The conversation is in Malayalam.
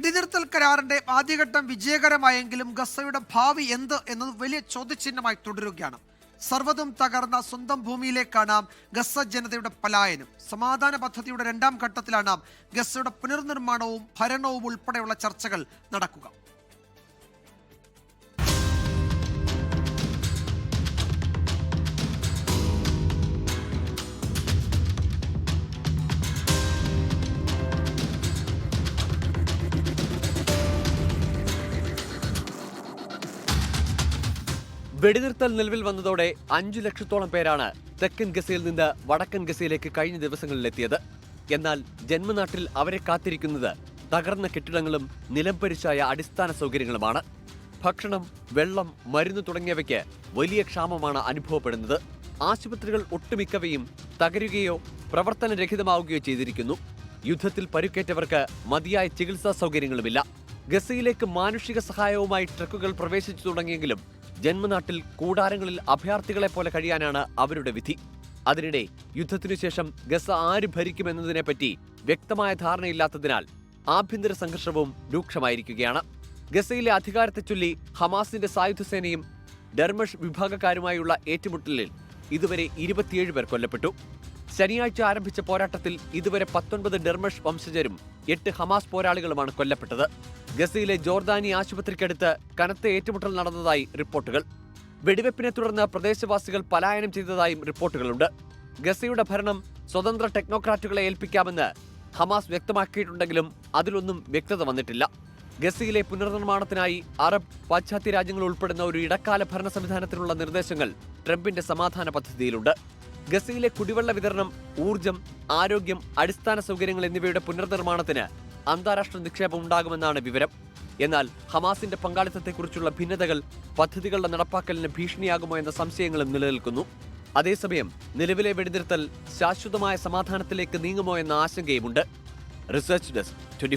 വെടിനിർത്തൽ കരാറിന്റെ ആദ്യഘട്ടം വിജയകരമായെങ്കിലും ഗസയുടെ ഭാവി എന്ത് എന്നത് വലിയ ചോദ്യചിഹ്നമായി തുടരുകയാണ്. സർവതും തകർന്ന സ്വന്തം ഭൂമിയിലേക്കാണ് ഗസ ജനതയുടെ പലായനം. സമാധാന പദ്ധതിയുടെ രണ്ടാം ഘട്ടത്തിലാണ് ഗസയുടെ പുനർനിർമ്മാണവും ഭരണവും ഉൾപ്പെടെയുള്ള ചർച്ചകൾ നടക്കുക. വെടിനിർത്തൽ നിലവിൽ വന്നതോടെ അഞ്ചു ലക്ഷത്തോളം പേരാണ് തെക്കൻ ഗസയിൽ നിന്ന് വടക്കൻ ഗസയിലേക്ക് കഴിഞ്ഞ ദിവസങ്ങളിലെത്തിയത്. എന്നാൽ ജന്മനാട്ടിൽ അവരെ കാത്തിരിക്കുന്നത് തകർന്ന കെട്ടിടങ്ങളും നിലംപരിശായ അടിസ്ഥാന സൗകര്യങ്ങളുമാണ്. ഭക്ഷണം വെള്ളം മരുന്ന് തുടങ്ങിയവയ്ക്ക് വലിയ ക്ഷാമമാണ് അനുഭവപ്പെടുന്നത്. ആശുപത്രികൾ ഒട്ടുമിക്കവയും തകരുകയോ പ്രവർത്തനരഹിതമാവുകയോ ചെയ്തിരിക്കുന്നു. യുദ്ധത്തിൽ പരുക്കേറ്റവർക്ക് മതിയായ ചികിത്സാ സൗകര്യങ്ങളുമില്ല. ഗസയിലേക്ക് മാനുഷിക സഹായവുമായി ട്രക്കുകൾ പ്രവേശിച്ചു തുടങ്ങിയെങ്കിലും ജന്മനാട്ടിൽ കൂടാരങ്ങളിൽ അഭയാർത്ഥികളെ പോലെ കഴിയാനാണ് അവരുടെ വിധി. അതിനിടെ യുദ്ധത്തിനു ശേഷം ഗസ ആര് ഭരിക്കുമെന്നതിനെപ്പറ്റി വ്യക്തമായ ധാരണയില്ലാത്തതിനാൽ ആഭ്യന്തര സംഘർഷവും രൂക്ഷമായിരിക്കുകയാണ്. ഗസയിലെ അധികാരത്തെ ചൊല്ലി ഹമാസിന്റെ സായുധ സേനയും ഡർമഷ് വിഭാഗക്കാരുമായുള്ള ഏറ്റുമുട്ടലിൽ ഇതുവരെ ഇരുപത്തിയേഴ് പേർ കൊല്ലപ്പെട്ടു. ശനിയാഴ്ച ആരംഭിച്ച പോരാട്ടത്തിൽ ഇതുവരെ പത്തൊൻപത് ഡെർമഷ് വംശജരും എട്ട് ഹമാസ് പോരാളികളുമാണ് കൊല്ലപ്പെട്ടത്. ഗസയിലെ ജോർദാനി ആശുപത്രിക്കടുത്ത് കനത്ത ഏറ്റുമുട്ടൽ നടന്നതായി റിപ്പോർട്ടുകൾ. വെടിവെപ്പിനെ തുടർന്ന് പ്രദേശവാസികൾ പലായനം ചെയ്തതായും റിപ്പോർട്ടുകളുണ്ട്. ഗസയുടെ ഭരണം സ്വതന്ത്ര ടെക്നോക്രാറ്റുകളെ ഏൽപ്പിക്കാമെന്ന് ഹമാസ് വ്യക്തമാക്കിയിട്ടുണ്ടെങ്കിലും അതിലൊന്നും വ്യക്തത വന്നിട്ടില്ല. ഗസയിലെ പുനർനിർമ്മാണത്തിനായി അറബ് പാശ്ചാത്യ രാജ്യങ്ങൾ ഉൾപ്പെടുന്ന ഒരു ഇടക്കാല ഭരണ സംവിധാനത്തിനുള്ള നിർദ്ദേശങ്ങൾ ട്രംപിന്റെ സമാധാന പദ്ധതിയിലുണ്ട്. ഗസയിലെ കുടിവെള്ള വിതരണം ഊർജം ആരോഗ്യം അടിസ്ഥാന സൗകര്യങ്ങൾ എന്നിവയുടെ പുനർനിർമ്മാണത്തിന് അന്താരാഷ്ട്ര നിക്ഷേപം ഉണ്ടാകുമെന്നാണ് വിവരം. എന്നാൽ ഹമാസിന്റെ പങ്കാളിത്തത്തെക്കുറിച്ചുള്ള ഭിന്നതകൾ പദ്ധതികളുടെ നടപ്പാക്കലിന് ഭീഷണിയാകുമോ എന്ന സംശയങ്ങളും നിലനിൽക്കുന്നു. അതേസമയം നിലവിലെ വെടിനിർത്തൽ ശാശ്വതമായ സമാധാനത്തിലേക്ക് നീങ്ങുമോ എന്ന ആശങ്കയുമുണ്ട്. Research desk twenty